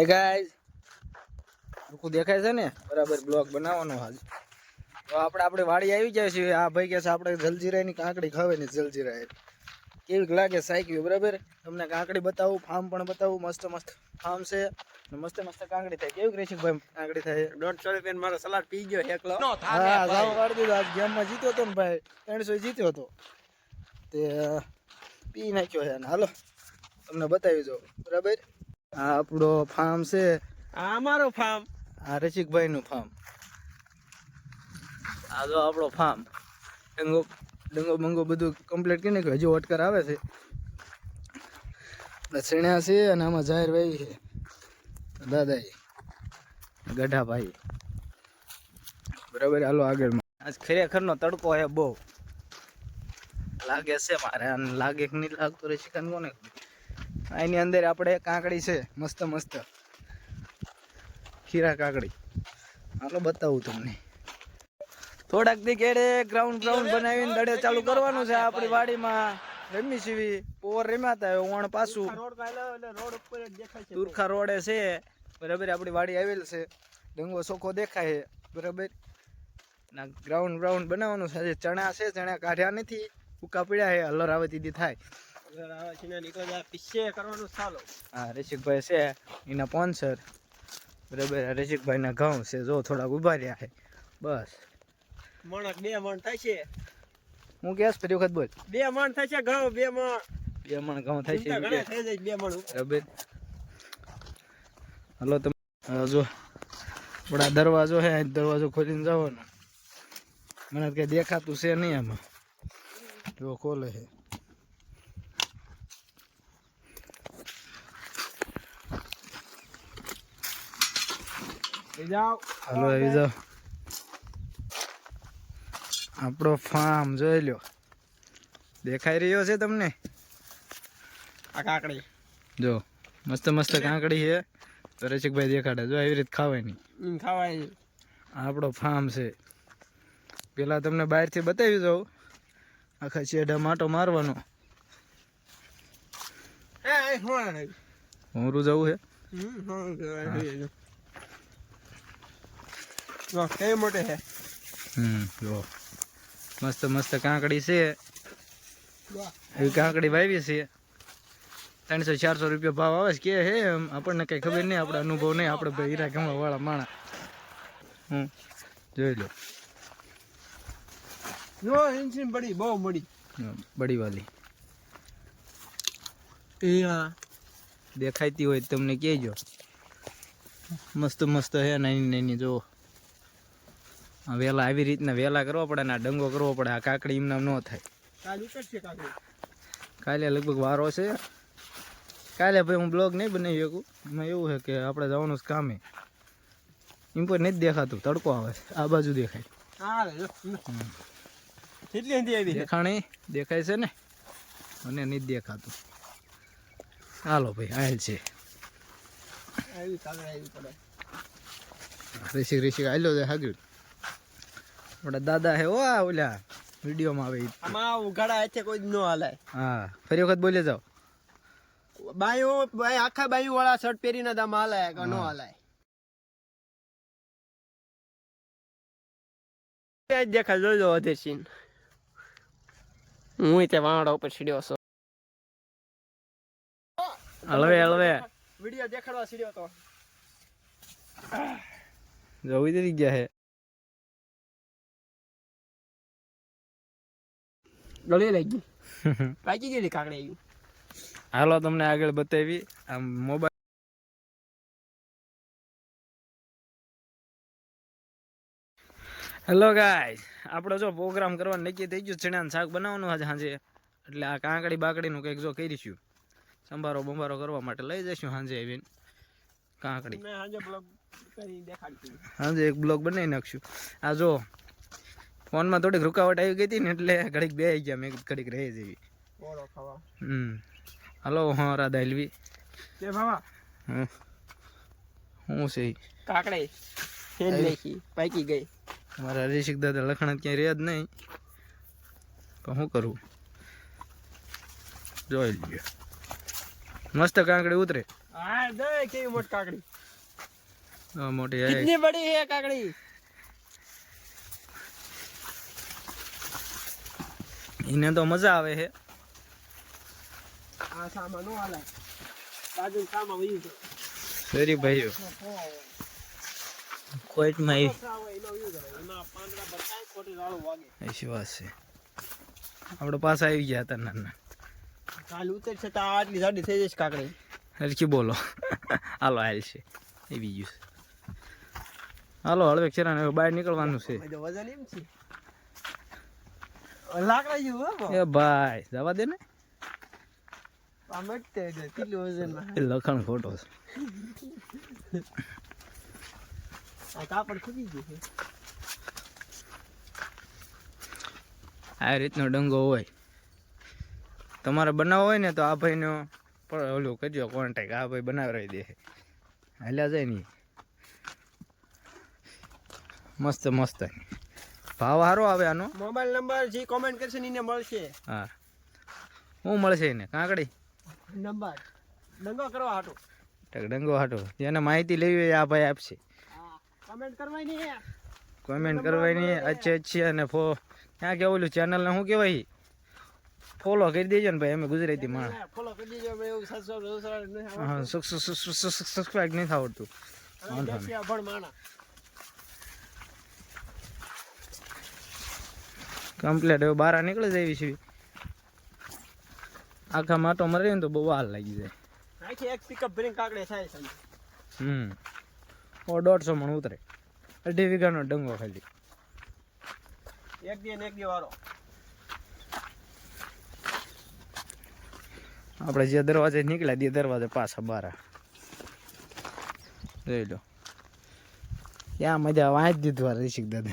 Hey guys રૂકું દેખાય છે ને? બરાબર બ્લોગ બનાવવાનો હાલ. તો આપણે આપણે વાડી આવી જાય છે આ ભાઈ કહે છે આપણે જલજીરાની કાંકડી ખાવાની જલજીરા કેવી લાગે સાયકી બરાબર? તમને કાંકડી બતાવું ફાર્મ પણ બતાવું મસ્ત મસ્ત ફાર્મ છે. મસ્ત મસ્ત કાંકડી થાય. કેવી રેશિક ભાઈ કાંકડી થાય? દોઢસો રૂપિયા મારો સલાડ પી ગયો એકલો હા જાવ કાઢી દીધો. આજ ગેમમાં જીત્યો હતો ને ભાઈ. ત્રણસો જીત્યો હતો તે પી નાખ્યો છે હાલો તમને બતાવી દો બરાબર? આ આપણો ફાર્મ છે. આ અમારો ફાર્મ આ રસિકભાઈ નું ફાર્મ આ જો આપણો ફાર્મ ડંગો ડંગો બંગો બધું કમ્પ્લીટ કરી નાખ્યું. હજુ ઓટકર આવે છે. આપણે છે અને આમાં જાહેર ભાઈ છે. દાદા ગઢાભાઈ બરાબર હાલો આગળ. આજ ખરેખરનો તડકો હે બહુ. લાગે છે મારે લાગે કે નહીં લાગતું રહે કોને. એની અંદર આપણે કાંકડી છે મસ્ત મસ્ત. ખીરા કાંકડી. હાલો બતાવું તમને. થોડાક દી કેડે ગ્રાઉન્ડ ગ્રાઉન્ડ બનાવીને દડે ચાલુ કરવાનું છે આપણી વાડીમાં. રમી સીવી પોર રમ્યા હતા ઓણ પાછું. તુરખા રોડે છે બરાબર આપણી વાડી આવેલ છે. ડંગો ચોખ્ખો દેખાય છે. બરાબર. ના ગ્રાઉન્ડ ગ્રાઉન્ડ બનાવવાનું છે. ચણા છે ચણા કાઢ્યા નથી. ઉકા પીડ્યા છે હલર આવે દીધી થાય. હા રસિકભાઈ છે એના સ્પોન્સર બરાબર આ રસિકભાઈના ઘઉં છે જો થોડાક ઊભા રહ્યા છે. બસ. મણક બે મણ છે. હું કેસ ફરી વખત બોલ. બે મણ છે ઘઉં બે મણ. બે મણ ઘઉં જાય બે મણ. બરાબર. હલો તમે જો. બડા દરવાજો છે અહીં દરવાજો ખોલીને જવાનો. મને કઈ દેખાતું છે નહીં આમાં. જો ખોલે છે. હાલો આવી જાઓ. આપણો ફાર્મ જોઈ લ્યો. દેખાઈ રહ્યો છે તમને? આ કાકડી. જો મસ્ત મસ્ત કાંકડી છે. તો રસિકભાઈ દેખાડે. જો એવી રીતે ખાવાની ખાવાની આપણો ફાર્મ છે. પેલા તમને બહારથી બતાવી જાઉં આખા શેઢા માટો મારવાનો. હોણ હોરું જવું છે જો કેવી મોટે છે? હમ જો. મસ્ત મસ્ત કાંકડી છે. એવી કાંકડી વાવી છે. ત્રણસો ચારસો રૂપિયા ભાવ આવે છે. કે હે આપણને કઈ ખબર નહીં આપણે અનુભવ નહીં આપણે ભાઈ હીરા ગમવા વાળા માણા હમ જોઈ લો. જો ઇન્ચી બડી બહુ મળી બડી વાલી. એ હા. દેખાતી હોય તમને કહેજો. મસ્ત મસ્ત હે નાની નાની જો આ વેલા આવી રીતના વેલા કરવા પડે ને આ ડંગો કરવો પડે આ કાકડી એમનામ ન થાય. કાલ લગભગ વારો છે. કાલે ભાઈ હું બ્લોગ નહીં બનાવી શકું. એમાં એવું છે કે આપણે જવાનું છે કામે. એમ પર નથી દેખાતું તડકો આવે છે. આ બાજુ દેખાય. જો. દેખાણી? દેખાય છે ને? મને નથી દેખાતું. હાલો ભાઈ આયલ છે. ઋષિક ઋષિક આયલો છે હાગળ આપણા દાદા હે ઓ આ ઓલા વિડીયોમાં આવે. આમાં ઉઘાડા હાથે કોઈ ન હાલે. હા ફરી વખત બોલે જાઓ. બાયું ભાઈ આખા બાયું વાળા શર્ટ પહેરીને તમે હાલાય કે ન. હાલાય એ જ દેખાય જોજો વધે સીન. હું તે વાંડા ઉપર સીડ્યો છું. હલવે હલવે. વિડિયો દેખાડવા સીડ્યો તો. જવું તરી ગયા હે. ગળી લઈ ગઈ પાકી ગયેલી કાકડી આવી હાલો તમને આગળ બતાવી. આમ મોબાઈલ હેલો ગાઈસ આપણે જો પ્રોગ્રામ કરવાનું નક્કી થઈ ગયું ચણાનું શાક બનાવવાનું આજે સાંજે એટલે આ કાંકડી બાકડીનું કંઈક જો કરીશું સંભારો બંભારો કરવા માટે લઈ જઈશું સાંજે આવીને. કાંકડી. સાંજે એક બ્લોગ બનાવી નાખશું. આ જો ફોનમાં થોડીક રૂકાવટ આવી ગઈ હતી ને એટલે ઘડીક બે ગયા. મેં ઘડીક રહે જેવી. ખાવા. હમ. હલો હા રાધા હલવી કે ભાવા હું છે? કાકડી ફેન નાખી પાકી ગઈ. મારા હરીશિક દાદા લખણ ક્યાંય રહ્યા જ નહીં. તો શું કરું? જોઈ લઈએ. મસ્ત કાંકડી ઉતરે. હા દે કેવી મોટી કાકડી. મોટી કિતની બડી હે કાકડી? એને તો મજા આવે છે. આ સામા નો હાલે. બાજુ સામા વયું છે. સોરી ભાઈઓ. આપણે આવી ગયા હતા નાના કાલ ઉતરશે તો આટલી જાડી થઈ જશે કાકડી. હરખી બોલો. હાલો હાલ છે. એ બીજું હાલો હળવે ચેરા બહાર નીકળવાનું છે. વજન એમ છે. લાકડા જેવું એ ભાઈ જવા દે ને. લખણ ખોટો છે. આ કાપડ ખૂટી ગયું છે. આ રીતનો ડંગો હોય. તમારે બનાવવો હોય ને તો આ ભાઈનો પણ ઓલું કરજો કોન્ટેક આ ભાઈ બનાવી દે. હાલ્યા જાય ને મસ્ત મસ્ત. ભાવ સારો આવે આનો મોબાઈલ નંબર જે કોમેન્ટ કરશે ને એને મળશે હા શું મળશે એને કાંકડી નંબર ડંગો કરવા હાટો ડંગો હાટો જેને માહિતી લેવી હોય આ ભાઈ આપશે કમેન્ટ કરવાની કોમેન્ટ કરવાની અચ્છે અચ્છી અને ફો ક્યાં કે ઓલું ચેનલને શું કહેવાય ફોલો કરી દેજો ને ભાઈ અમે ગુજરાતી માણસ ફોલો કરી દેજો એવું સબસ્ક્રાઇબ નહીં હા સબસ્ક્રાઈબ નથી આવડતું વાંધો નહીં. ભણ માણા કમ્પ્લેટ હવે બહાર નીકળી જાય છે. આખા માટો મરે ને તો બહુ હાલ લાગી જાય. આખી એક પિકઅપ ભરીને કાકડે થાય છે. હમ. ઓ દોઢસો મણ ઉતરે. અઢી વીઘાનો ડંગો ખાલી. એક દી ને એક દી વારો. આપણે જે દરવાજે નીકળ્યા તે દરવાજે પાછા બારા જોઈ લો. ત્યાં મજા વાંચ દીધું ઋષિક દાદા